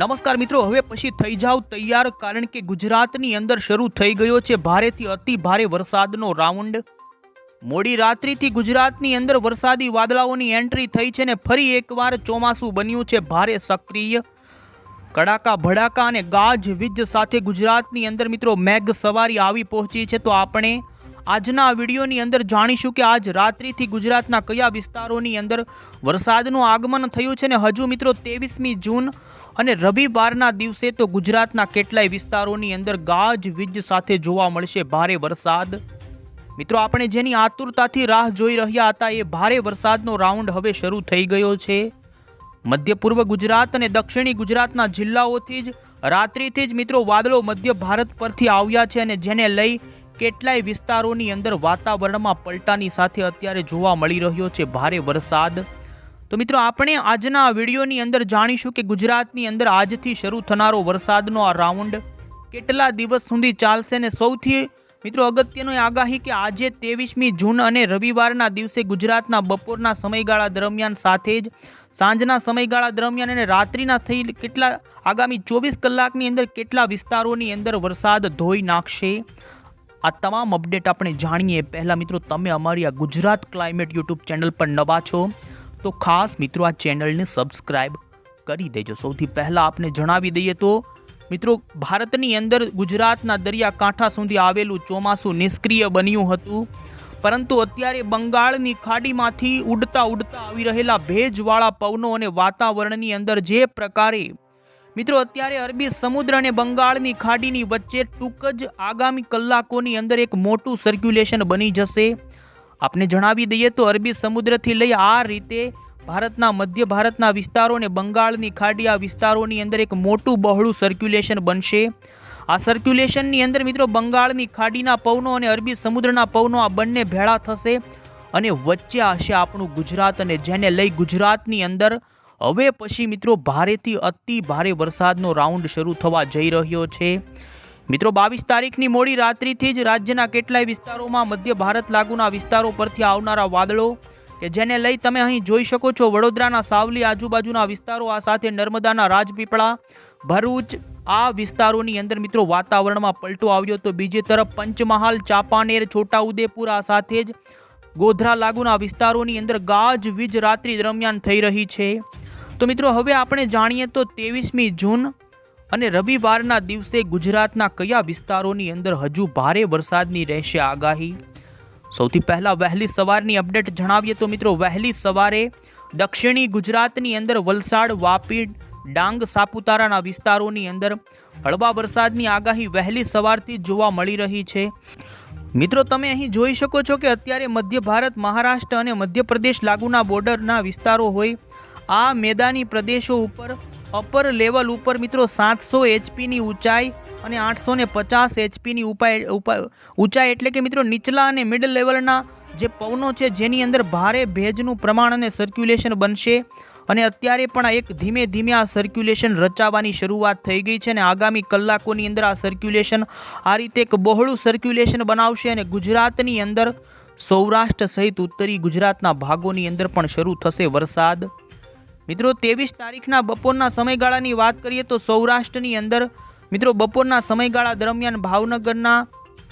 નમસ્કાર મિત્રો, હવે પછી થઈ જાવ તૈયાર, કારણ કે ગુજરાતની અંદર શરૂ થઈ ગયો છે ભારેથી અતિ ભારે વરસાદનો રાઉન્ડ. મોડી રાત્રિથી ગુજરાતની અંદર વરસાદી વાદળાઓની એન્ટ્રી થઈ છે ને ફરી એકવાર ચોમાસું બન્યું છે ભારે સક્રિય. કડાકા, ભડાકા અને ગાજ વીજ સાથે ગુજરાતની અંદર મિત્રો મેઘ સવારી આવી પહોંચી છે. તો આપણે આજના વિડીયોની અંદર જાણીશું કે આજ રાત્રિથી ગુજરાતના કયા વિસ્તારોની અંદર વરસાદનું આગમન થયું છે ને હજુ મિત્રો ત્રેવીસમી જૂન અને રવિવારના દિવસે તો ગુજરાતના કેટલાય વિસ્તારોની અંદર ગાજ વીજ સાથે જોવા મળશે ભારે વરસાદ. મિત્રો, આપણે જેની આતુરતાથી રાહ જોઈ રહ્યા હતા એ ભારે વરસાદનો રાઉન્ડ હવે શરૂ થઈ ગયો છે. મધ્ય પૂર્વ ગુજરાત અને દક્ષિણી ગુજરાતના જિલ્લાઓથી જ, રાત્રિથી જ મિત્રો વાદળો મધ્ય ભારત પરથી આવ્યા છે અને જેને લઈ કેટલાય વિસ્તારોની અંદર વાતાવરણમાં પલટાની સાથે અત્યારે જોવા મળી રહ્યો છે ભારે વરસાદ. તો મિત્રો, આપણે આજના વિડીયોની અંદર જાણીશું કે ગુજરાતની અંદર આજથી શરૂ થનારો વરસાદનો આ રાઉન્ડ કેટલા દિવસ સુધી ચાલશે ને સૌથી મિત્રો, અગત્યનો આગાહી કે આજે ત્રેવીસમી જૂન અને રવિવારના દિવસે ગુજરાતના બપોરના સમયગાળા દરમિયાન સાથે જ સાંજના સમયગાળા દરમિયાન અને રાત્રિના થઈ કેટલા, આગામી ચોવીસ કલાકની અંદર કેટલા વિસ્તારોની અંદર વરસાદ ધોઈ નાખશે? આ તમામ અપડેટ આપણે જાણીએ. પહેલાં મિત્રો, તમે અમારી આ ગુજરાત ક્લાઇમેટ યુટ્યુબ ચેનલ પર નવા છો. તો ખાસ મિત્રો આ ચેનલને સબસ્ક્રાઈબ કરી દેજો. સૌથી પહેલાં આપને જણાવી દઈએ તો, મિત્રો ભારતની અંદર ગુજરાતના દરિયાકાંઠા સુધી આવેલું ચોમાસું નિષ્ક્રિય બન્યું હતું. પરંતુ અત્યારે બંગાળની ખાડીમાંથી ઉડતા ઉડતા આવી રહેલા ભેજવાળા પવનો અને વાતાવરણની અંદર જે પ્રકારે, મિત્રો અત્યારે અરબી સમુદ્ર અને બંગાળની ખાડીની વચ્ચે ટૂંક જ આગામી કલાકોની અંદર એક મોટું સર્ક્યુલેશન બની જશે. આપને જણાવી દઈએ તો અરબી સમુદ્રથી લઈ આ રીતે ભારતના મધ્ય ભારતના વિસ્તારો અને બંગાળની ખાડી આ વિસ્તારોની અંદર એક મોટું બહોળું સર્ક્યુલેશન બનશે. આ સર્ક્યુલેશનની અંદર મિત્રો બંગાળની ખાડીના પવનો અને અરબી સમુદ્રના પવનો આ બંને ભેળા થશે અને વચ્ચે હશે આપણું ગુજરાત અને જેને લઈ ગુજરાતની અંદર હવે પછી મિત્રો ભારેથી અતિ ભારે વરસાદનો રાઉન્ડ શરૂ થવા જઈ રહ્યો છે. મિત્રો, બાવીસ તારીખની મોડી રાત્રિથી જ રાજ્યના કેટલાય વિસ્તારોમાં મધ્ય ભારત લાગુના વિસ્તારો પરથી આવનારા વાદળો કે જેને લઈ તમે અહીં જોઈ શકો છો, વડોદરાના સાવલી આજુબાજુના વિસ્તારો, આ સાથે નર્મદાના રાજપીપળા, ભરૂચ, આ વિસ્તારોની અંદર મિત્રો વાતાવરણમાં પલટો આવ્યો તો બીજી તરફ પંચમહાલ, ચાંપાનેર, છોટાઉદેપુર, આ સાથે જ ગોધરા લાગુના વિસ્તારોની અંદર ગાજ વીજ રાત્રિ દરમિયાન થઈ રહી છે. તો મિત્રો, હવે આપણે જાણીએ તો ત્રેવીસમી જૂન અને રવિવારના દિવસે ગુજરાતના કયા વિસ્તારોની અંદર હજુ ભારે વરસાદની રહેશે આગાહી? સૌથી પહેલાં વહેલી સવારની અપડેટ જણાવીએ તો મિત્રો, વહેલી સવારે દક્ષિણી ગુજરાતની અંદર વલસાડ, વાપી, ડાંગ, સાપુતારાના વિસ્તારોની અંદર હળવા વરસાદની આગાહી વહેલી સવારથી જોવા મળી રહી છે. મિત્રો, તમે અહીં જોઈ શકો છો કે અત્યારે મધ્ય ભારત, મહારાષ્ટ્ર અને મધ્યપ્રદેશ લાગુના બોર્ડરના વિસ્તારો હોય. આ મેદાની પ્રદેશો ઉપર અપર લેવલ ઉપર મિત્રો સાતસો એચપીની ઊંચાઈ અને આઠસો ને પચાસ એચપીની ઉપાય ઊંચાઈ એટલે કે મિત્રો નીચલા અને મિડલ લેવલના જે પવનો છે જેની અંદર ભારે ભેજનું પ્રમાણ અને સર્ક્યુલેશન બનશે. અને અત્યારે પણ એક ધીમે ધીમે આ સર્ક્યુલેશન રચાવાની શરૂઆત થઈ ગઈ છે અને આગામી કલાકોની અંદર આ સર્ક્યુલેશન આ રીતે એક બહોળું સર્ક્યુલેશન બનાવશે અને ગુજરાતની અંદર સૌરાષ્ટ્ર સહિત ઉત્તરી ગુજરાતના ભાગોની અંદર પણ શરૂ થશે વરસાદ. મિત્રો, ત્રેવીસ તારીખના બપોરના સમયગાળાની વાત કરીએ તો સૌરાષ્ટ્રની અંદર, મિત્રો, બપોરના સમયગાળા દરમિયાન ભાવનગરના,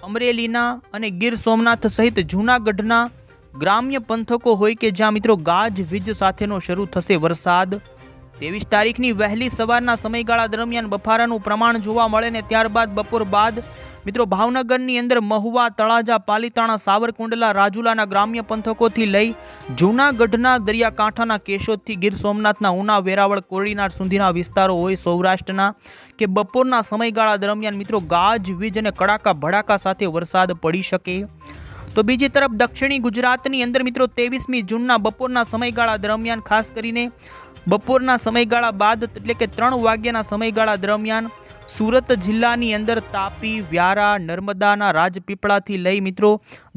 અમરેલીના અને ગીર સોમનાથ સહિત જૂનાગઢના ગ્રામ્ય પંથકો હોય કે જ્યાં, મિત્રો, ગાજ વીજ સાથેનો શરૂ થશે વરસાદ. ત્રેવીસ તારીખની વહેલી સવારના સમયગાળા દરમિયાન બફારાનું પ્રમાણ જોવા મળે ને ત્યારબાદ બપોર બાદ મિત્રો, ભાવનગરની અંદર મહુવા, તળાજા, પાલીતાણા, સાવરકુંડલા, રાજુલાના ગ્રામ્ય પંથકોથી લઈ જૂનાગઢના દરિયાકાંઠાના કેશોદથી ગીર સોમનાથના ઉના, વેરાવળ, કોળીનાર સુધીના વિસ્તારો હોય સૌરાષ્ટ્રના કે બપોરના સમયગાળા દરમિયાન, મિત્રો, ગાજ, વીજ અને કડાકા ભડાકા સાથે વરસાદ પડી શકે. તો બીજી તરફ દક્ષિણી ગુજરાતની અંદર, મિત્રો, ત્રેવીસમી જૂનના બપોરના સમયગાળા દરમિયાન, ખાસ કરીને બપોરના સમયગાળા બાદ એટલે કે ત્રણ વાગ્યાના સમયગાળા દરમિયાન સુરત જિલ્લાની અંદર તાપી, વ્યારા, નર્મદાના રાજપીપળાથી લઈ મિત્રો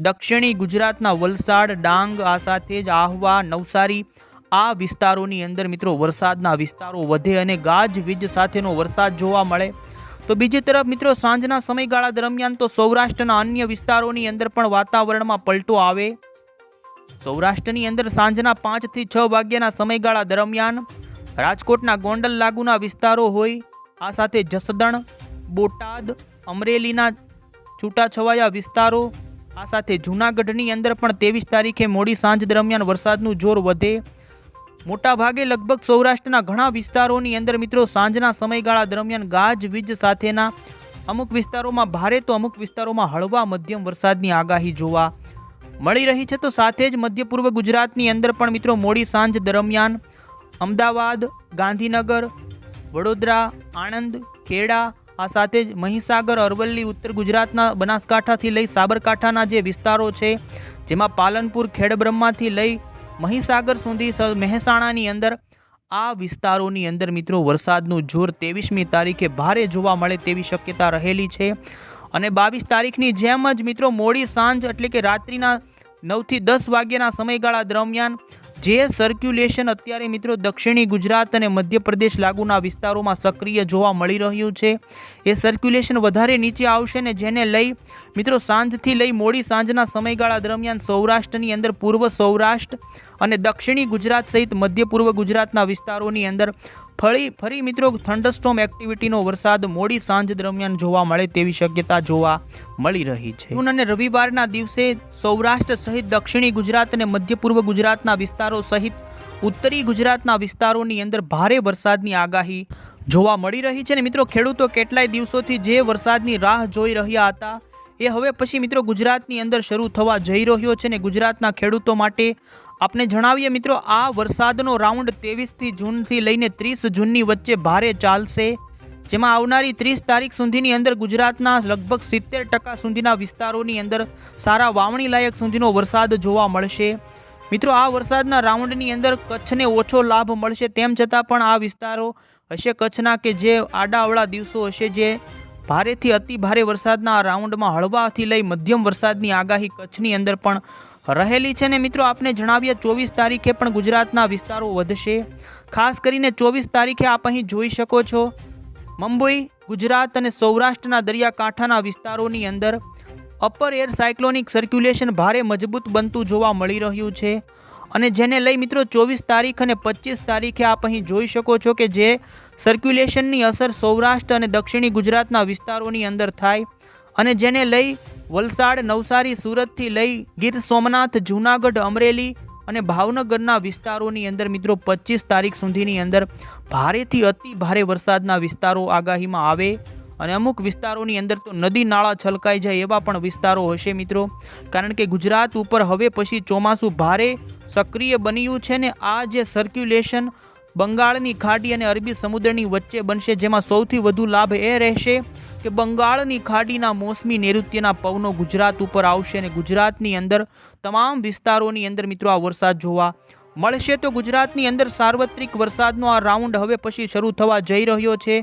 દક્ષિણી ગુજરાતના વલસાડ, ડાંગ, આ સાથે જ આહવા, નવસારી આ વિસ્તારોની અંદર મિત્રો વરસાદના વિસ્તારો વધે અને ગાજવીજ સાથેનો વરસાદ જોવા મળે. તો બીજી તરફ મિત્રો સાંજના સમયગાળા દરમિયાન તો સૌરાષ્ટ્રના અન્ય વિસ્તારોની અંદર પણ વાતાવરણમાં પલટો આવે. સૌરાષ્ટ્રની અંદર સાંજના પાંચથી છ વાગ્યાના સમયગાળા દરમિયાન રાજકોટના ગોંડલ લાગુના વિસ્તારો હોય આ સાથે જસદણ, બોટાદ, અમરેલીના છૂટાછવાયા વિસ્તારો, આ સાથે જૂનાગઢની અંદર પણ ત્રેવીસ તારીખે મોડી સાંજ દરમિયાન વરસાદનું જોર વધે. મોટાભાગે લગભગ સૌરાષ્ટ્રના ઘણા વિસ્તારોની અંદર મિત્રો સાંજના સમયગાળા દરમિયાન ગાજવીજ સાથેના અમુક વિસ્તારોમાં ભારે તો અમુક વિસ્તારોમાં હળવા મધ્યમ વરસાદની આગાહી જોવા મળી રહી છે. તો સાથે જ મધ્ય પૂર્વ ગુજરાતની અંદર પણ મિત્રો મોડી સાંજ દરમિયાન અમદાવાદ, ગાંધીનગર વડોદરા, આણંદ, ખેડા, આ સાથે જ મહીસાગર, અરવલ્લી, ઉત્તર ગુજરાતના બનાસકાંઠાથી લઈ સાબરકાંઠાના જે વિસ્તારો છે, જેમાં પાલનપુર, ખેડબ્રહ્માથી લઈ મહીસાગર સુધી મહેસાણાની અંદર, આ વિસ્તારોની અંદર મિત્રો વરસાદનું જોર ત્રેવીસમી તારીખે ભારે જોવા મળે તેવી શક્યતા રહેલી છે. અને બાવીસ તારીખની જેમ જ મિત્રો મોડી સાંજ એટલે કે રાત્રિના નવથી દસ વાગ્યાના સમયગાળા દરમિયાન જે સર્ક્યુલેશન અત્યારે મિત્રો દક્ષિણી ગુજરાત અને મધ્યપ્રદેશ લાગુના વિસ્તારોમાં સક્રિય જોવા મળી રહ્યું છે. એ સર્ક્યુલેશન વધારે નીચે આવશે ને જેને લઈ મિત્રો સાંજથી લઈ મોડી સાંજના સમયગાળા દરમિયાન સૌરાષ્ટ્રની અંદર પૂર્વ સૌરાષ્ટ્ર અને દક્ષિણી ગુજરાત સહિત મધ્ય પૂર્વ ગુજરાતના વિસ્તારોની અંદર ફરી ફરી મિત્રો, થંડરસ્ટોમ એક્ટિવિટીનો વરસાદ મોડી સાંજ દરમિયાન જોવા મળે તેવી શક્યતા જોવા મળી રહી છે. જૂન અને રવિવારના દિવસે સૌરાષ્ટ્ર સહિત દક્ષિણી ગુજરાત અને મધ્ય પૂર્વ ગુજરાતના વિસ્તારો સહિત ઉત્તરી ગુજરાતના વિસ્તારોની અંદર ભારે વરસાદની આગાહી જોવા મળી રહી છે ને મિત્રો, ખેડૂતો કેટલાય દિવસોથી જે વરસાદની રાહ જોઈ રહ્યા હતા એ હવે પછી મિત્રો ગુજરાતની અંદર શરૂ થવા જઈ રહ્યો છે ને ગુજરાતના ખેડૂતો માટે આપને જણાવીએ મિત્રો, આ વરસાદનો રાઉન્ડ ત્રેવીસથી જૂનથી લઈને ત્રીસ જૂનની વચ્ચે ભારે ચાલશે. જેમાં આવનારી ત્રીસ તારીખ સુધીની અંદર ગુજરાતના લગભગ સિત્તેર ટકા સુધીના વિસ્તારોની અંદર સારા વાવણી લાયક સુધીનો વરસાદ જોવા મળશે. મિત્રો, આ વરસાદના રાઉન્ડની અંદર કચ્છને ઓછો લાભ મળશે તેમ છતાં પણ આ વિસ્તારો હશે કચ્છના કે જે આડાઅવળા દિવસો હશે જે ભારેથી અતિ ભારે વરસાદના રાઉન્ડમાં હળવાથી લઈ મધ્યમ વરસાદની આગાહી કચ્છની અંદર પણ રહેલી છે ને મિત્રો, આપને જણાવીએ ચોવીસ તારીખે પણ ગુજરાતના વિસ્તારો વધશે. ખાસ કરીને ચોવીસ તારીખે આપ અહીં જોઈ શકો છો, મુંબઈ, ગુજરાત અને સૌરાષ્ટ્રના દરિયાકાંઠાના વિસ્તારોની અંદર અપર એર સાયક્લોનિક સર્ક્યુલેશન ભારે મજબૂત બનતું જોવા મળી રહ્યું છે. અને જેને લઈ મિત્રો, ચોવીસ તારીખ અને પચીસ તારીખે આપ અહીં જોઈ શકો છો કે જે સર્ક્યુલેશનની અસર સૌરાષ્ટ્ર અને દક્ષિણી ગુજરાતના વિસ્તારોની અંદર થાય. અને જેને લઈ વલસાડ, નવસારી, સુરતથી લઈ ગીર સોમનાથ, જૂનાગઢ, અમરેલી અને ભાવનગરના વિસ્તારોની અંદર મિત્રો પચીસ તારીખ સુધીની અંદર ભારેથી અતિ ભારે વરસાદના વિસ્તારો આગાહીમાં આવે અને અમુક વિસ્તારોની અંદર તો નદી નાળા છલકાઈ જાય એવા પણ વિસ્તારો હશે મિત્રો. કારણ કે ગુજરાત ઉપર હવે પછી ચોમાસું ભારે સક્રિય બન્યું છે ને આ જે સર્ક્યુલેશન બંગાળની ખાડી અને અરબી સમુદ્રની વચ્ચે બનશે, જેમાં સૌથી વધુ લાભ એ રહેશે કે બંગાળની ખાડીના મોસમી નૈઋત્યના પવનો ગુજરાત ઉપર આવશે અને ગુજરાતની અંદર તમામ વિસ્તારોની અંદર મિત્રો આ વરસાદ જોવા મળશે. તો ગુજરાતની અંદર સાર્વત્રિક વરસાદનો આ રાઉન્ડ હવે પછી શરૂ થવા જઈ રહ્યો છે.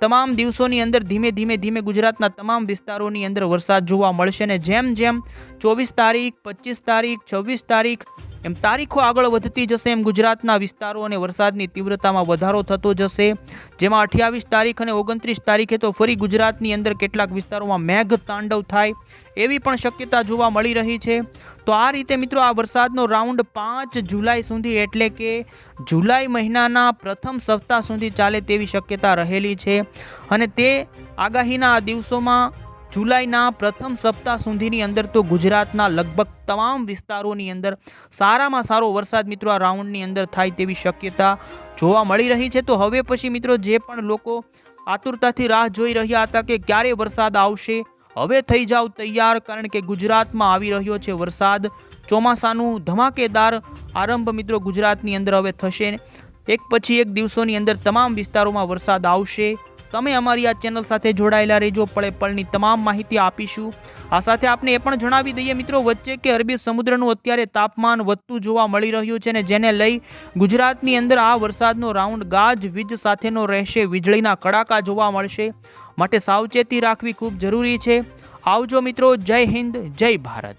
તમામ દિવસોની અંદર ધીમે ધીમે ધીમે ગુજરાતના તમામ વિસ્તારોની અંદર વરસાદ જોવા મળશે ને જેમ જેમ ચોવીસ તારીખ, પચીસ તારીખ, છવ્વીસ તારીખ એમ તારીખો આગળ વધતી જશે એમ ગુજરાતના વિસ્તારો અને વરસાદની તીવ્રતામાં વધારો થતો જશે. જેમાં અઠ્યાવીસ તારીખ અને ઓગણત્રીસ તારીખે તો ફરી ગુજરાતની અંદર કેટલાક વિસ્તારોમાં મેઘ તાંડવ થાય એવી પણ શક્યતા જોવા મળી રહી છે. તો આ રીતે મિત્રો આ વરસાદનો રાઉન્ડ પાંચ જુલાઈ સુધી એટલે કે જુલાઈ મહિનાના પ્રથમ સપ્તાહ સુધી ચાલે તેવી શક્યતા રહેલી છે. અને તે આગાહીના દિવસોમાં જુલાઈના પ્રથમ સપ્તાહ સુધીની અંદર તો ગુજરાતના લગભગ તમામ વિસ્તારોની અંદર સારામાં સારો વરસાદ મિત્રો આ રાઉન્ડની અંદર થાય તેવી શક્યતા જોવા મળી રહી છે. તો હવે પછી મિત્રો જે પણ લોકો આતુરતાથી રાહ જોઈ રહ્યા હતા કે ક્યારે વરસાદ આવશે, હવે થઈ જાવ તૈયાર કારણ કે ગુજરાતમાં આવી રહ્યો છે વરસાદ. ચોમાસાનું ધમાકેદાર આરંભ મિત્રો ગુજરાતની અંદર હવે થશે. એક પછી એક દિવસોની અંદર તમામ વિસ્તારોમાં વરસાદ આવશે. તમે અમારી આ ચેનલ સાથે જોડાયેલા રહેજો. પળે પળની તમામ માહિતી આપીશું. આ સાથે આપને એ પણ જણાવી દઈએ મિત્રો, વચ્ચે કે અરબી સમુદ્રનું અત્યારે તાપમાન વધતું જોવા મળી રહ્યું છે ને જેને લઈ ગુજરાતની અંદર આ વરસાદનો રાઉન્ડ ગાજ વીજ સાથેનો રહેશે. વીજળીના કડાકા જોવા મળશે. માટે સાવચેતી રાખવી ખૂબ જરૂરી છે. આવજો મિત્રો, જય હિન્દ, જય ભારત.